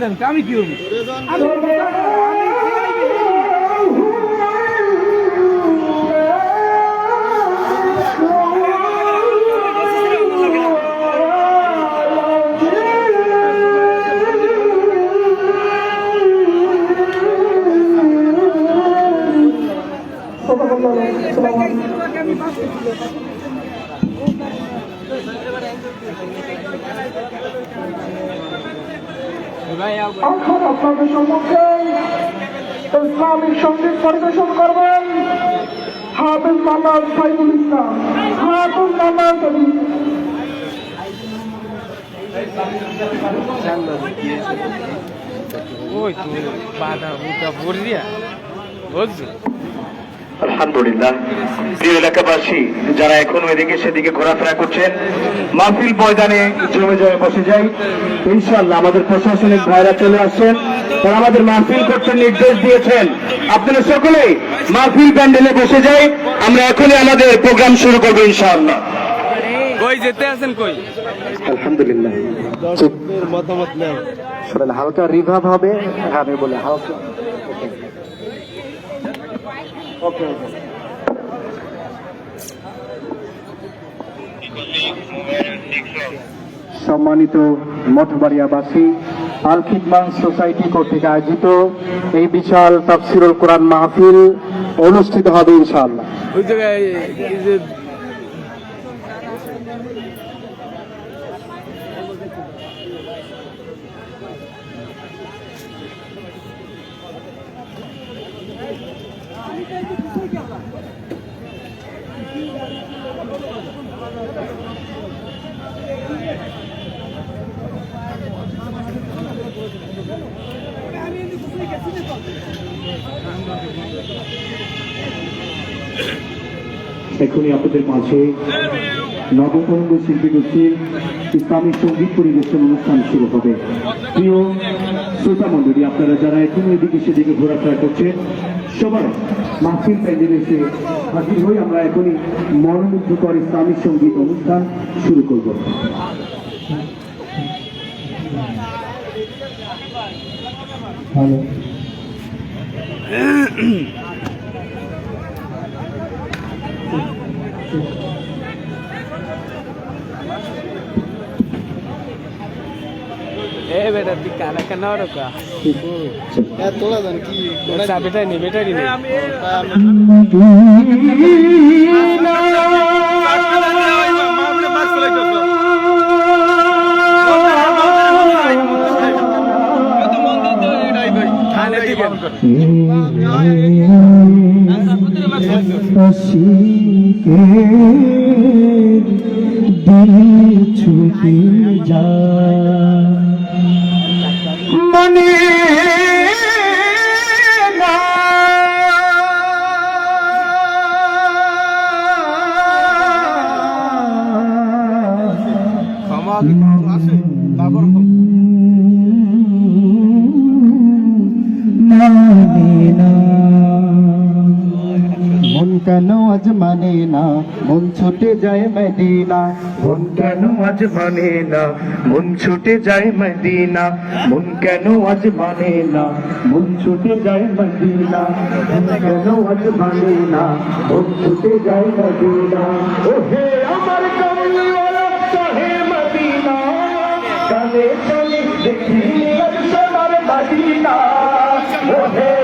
দেন আমি কি এখন আপনাদের সম্মুখে। ইসলামিক সংগীত পরিবেশন করবেন হাফিজ মান্নার সাইফুল ইসলাম। হাফিজ কবি। ওই তো বাধা বুটা ভরিয়া বুঝছ আলহামদুলিল্লাহ। প্রিয় এলাকাবাসী যারা এখনও এদিকে সেদিকে ঘোরাফেরা করছেন মাহফিল ময়দানে জমে জমে বসে যাই। ইনশাল্লাহ আমাদের প্রশাসনিক ভাইরা চলে আসছেন তারা আমাদের মাহফিল করতে নির্দেশ দিয়েছেন। আপনারা সকলেই মাহফিল প্যান্ডেলে বসে যাই আমরা এখনই আমাদের প্রোগ্রাম শুরু করব ইনশাআল্লাহ। কই যেতে আছেন কই? আলহামদুলিল্লাহ। মতামত নেই হালকা রিভাব হবে হ্যাঁ আমি বলে হালকা। ওকে ওকে সম্মানিত মঠবাড়িয়াবাসী আল খিদমান সোসাইটি কর্তৃক আয়োজিত এই বিশাল তাফসিরুল কোরআন মাহফিল অনুষ্ঠিত হবে ইনশাআল্লাহ। এখনই আপনাদের মাঝে নবতরঙ্গ শিল্পী গোষ্ঠীর ইসলামিক সংগীত পরিবেশন অনুষ্ঠান শুরু হবে। প্রিয় শ্রোতা মন্ডলী আপনারা যারা এখন এদিকে সেদিকে ঘোরাফেরা করছেন, সবাই মাহফিল প্যান্ডেলে এসে হাজির হয়ে আমরা এখনই মনোমুগ্ধকর ইসলামিক সংগীত অনুষ্ঠান শুরু করব। হ্যালো। এ বেটা তুই কানা কানা রকা আচ্ছা বেটা নি বেটা নি দিল ছুটে যায় মনে না। মানে কেন আজ মানে মন ছুটে যায় মদিনা। মন কেন আজ মানে না? মন ছুটে যায় মদিনা। মন কেন আজ মানে না? মন ছুটে যায় মদিনা। মন কেন আজ মানে না? মন ছুটে যায় মদিনা। ও হে আমার কমলিওয়ালা চাহে মদিনা। কালে চলে দেখি সোনার মদিনা ও হে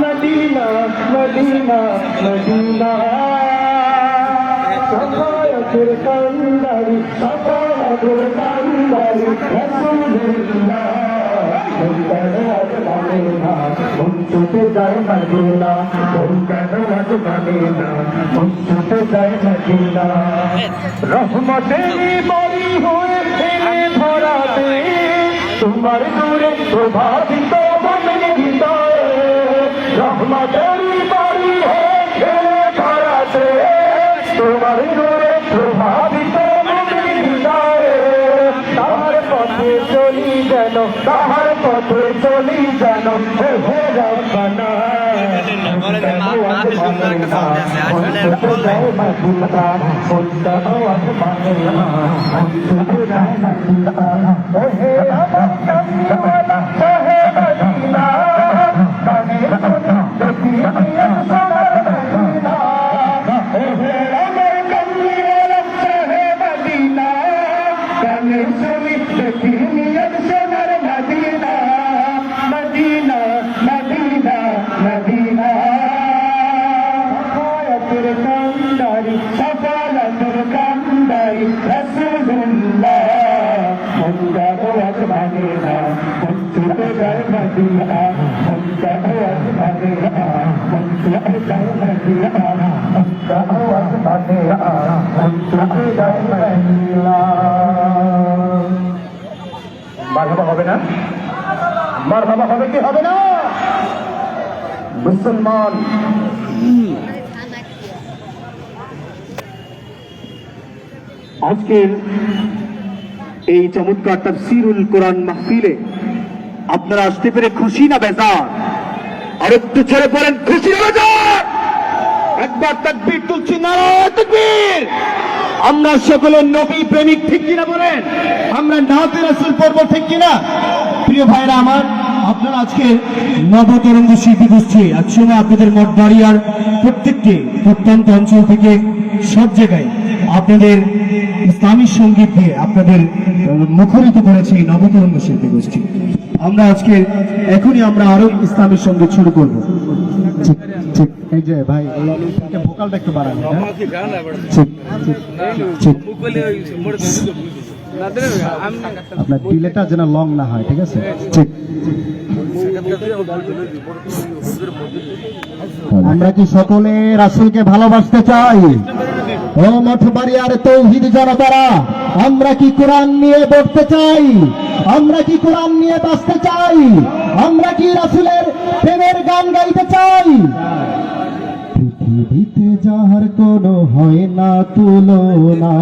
মদিনা মদিনা মদিনা সফায়াতের কান্দারি সফায়াতের কান্দারি রসুল্লাহ কেন আজ মানে না ছুটে যায় মদিনা মন কেন আজ মানে না? মন ছুটে যায় মদিনা রহমতের বাড়ি হয়ে এলে ধরাতে তোমার দূরে প্রভাবিত মনের হৃদয়ে রহমতের বাড়ি হয়ে এলে ধরাতে তোমার দূরে প্রভাবিত মনের হৃদয়ে তাহার পথে চলি যেন, তাহার পথে চলি যেন হে হে রব্বানা মদিনা মদিনা মদিনা সফায়াতের কান্দারি সফায়াতের কান্দারি রসুল্লাহ মন্দা আজ মানে না মন্ত্র যায় মদিনা মন্দা আজ মানে না মদিনা মারহাবা হবে না? মারহাবা হবে কি হবে না? মুসলমান। আজকের এই চমৎকার তাফসিরুল কোরআন মাহফিলে আপনারা আসতে পেরে খুশি না বেজার? আর একটু ছেড়ে পড়েন খুশি না বেজার? একবার তাকবীর তুলছি, নারায় তাকবীর। আমরা সকলে নবী প্রেমিক, ঠিক কিনা বলেন? আমরা নাতে রাসূল পড়ব, ঠিক কিনা? প্রিয় ভাইরা আমার, আপনারা আজকে নবতরঙ্গ শিল্পী গোষ্ঠী একসময় আপনাদের মঠ বাড়ি আর প্রত্যেকটি প্রত্যন্ত অঞ্চল থেকে সব জায়গায় আপনাদের ইসলামী সংগীত দিয়ে আপনাদের মুখরিত করেছে এই নবতরঙ্গ শিল্পী গোষ্ঠী। আমরা আজকে এখনই আমরা আরও ইসলামী সংগীত শুরু করব। হ্যাঁ? আপনার ডিলেটা যেন লং না হয়, ঠিক আছে? ঠিক। আমরা কি সকলে রাসূলকে ভালোবাসতে চাই? ও মঠবাড়ি আর তৌহিদ জনতারা আমরা কি কোরআন নিয়ে বসতে চাই? আমরা কি কোরআন নিয়ে বাঁচতে চাই? আমরা কি রাসুলের প্রেমের গান গাইতে চাই? পৃথিবীতে যাহার কোনো হয় না তুলনা।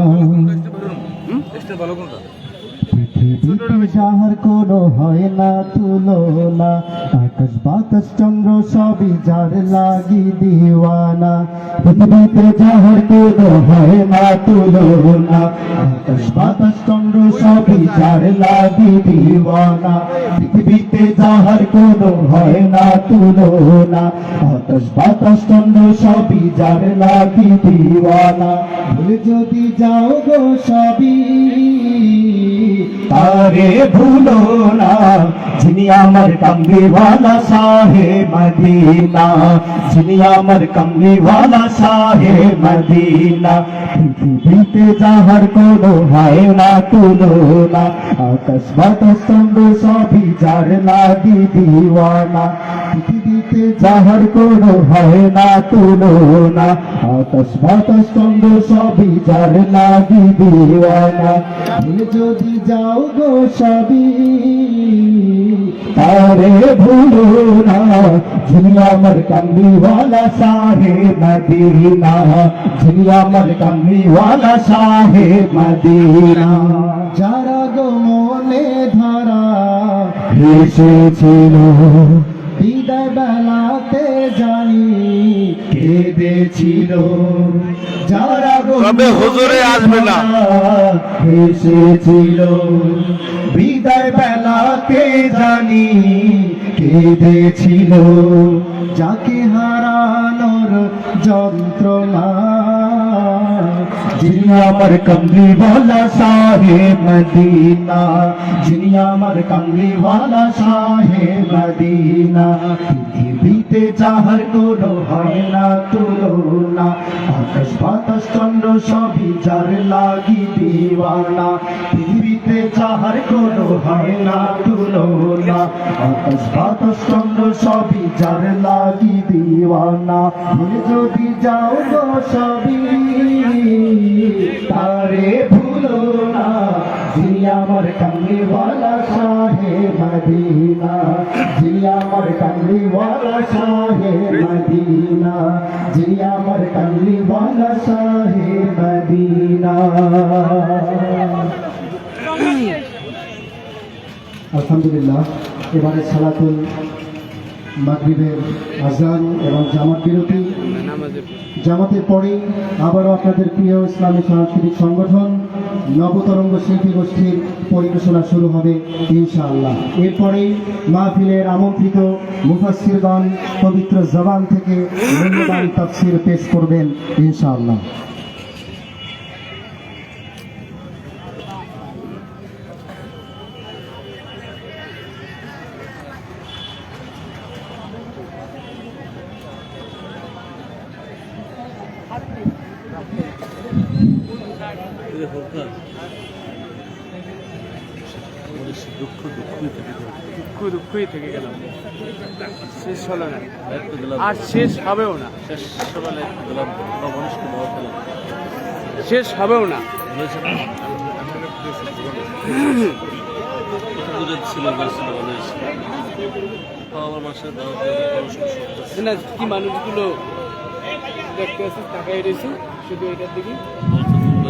যাহার কোনো হয় না, তুলনা। আকাশ বাতাস, চন্দ্র সবই যার লাগি দিওয়ানা। পৃথিবীতে যাহার কোনো হয় না, তুলনা। আকাশ বাতাস, চন্দ্র সবই যার লাগি দিওয়ানা। পৃথিবীতে যাহার কোনো হয় না, তুলনা। আকাশ বাতাস, চন্দ্র সবই যার লাগি দিওয়ানা। ভুলে যদি যাও গো সবই তারে ভুলো না, যিনি আমার কমলিওয়ালা সাহে মদিনা। যিনি আমার কমলিওয়ালা সাহে মদিনা। পৃথিবীতে যাহার কোনো হয় না, তুলনা। আকাশ বাতাস চন্দ্র সবই যার না দিওয়ানা পৃথিবীতে যাহার কোনো হয় না তুলনা আকাশ বাতাস চন্দ্র সবই যার লাগি দিওয়ানা। যদি যাও গো সবই তারে ভুলো না। আমার কামলিওয়ালা শাহে মদিনা। আমার কামলিওয়ালা শাহে মদিনা। যারা গো মনে ধারা, এসেছিল বিদায় বেলাতে জানি কেঁদেছিল যারা তবে হুজুরে আসবে না। এসেছিল। বিদায় বেলাতে জানি কেঁদেছিল যাকে হারানোর যন্ত্রণা যিনি আমার কমলিওয়ালা শাহে মদিনা যিনি আমার কমলিওয়ালা শাহে মদিনা পৃথিবী পৃথিবীতে যাহার কোনো হয় না তুলনা আকাশ বাতাস চন্দ্র সবই যার লাগি দিওয়ানা পৃথিবীতে যাহার কোনো হয় না তুলনা আকাশ বাতাস চন্দ্র সবই যার লাগি দিওয়ানা যদি যাও গো সবই কামলিওয়ালা শাহে মদিনা যিনি আমার কামলিওয়ালা শাহে মদিনা। আলহামদুলিল্লাহ, এবারে সালাতুল মাগরিবের আজান এবং জামাত বিরতি। জামাতের পরে আবারও আপনাদের প্রিয় ইসলামী সাংস্কৃতিক সংগঠন নবতরঙ্গ শিল্পী গোষ্ঠীর পরিবেশনা শুরু হবে ইনশাআল্লাহ। এরপরে মাহফিলের আমন্ত্রিত মুফাসিরগণ পবিত্র জবান থেকে তাফসির পেশ করবেন ইনশাআল্লাহ। দুঃখ দুঃখই থেকে গেলাম শেষ হলো না। আর শেষ হবেও না। শেষ হবেও না। না। কি মানুষগুলো দেখতে আছে তাকাই রয়েছে। শুধু এটার দিকে।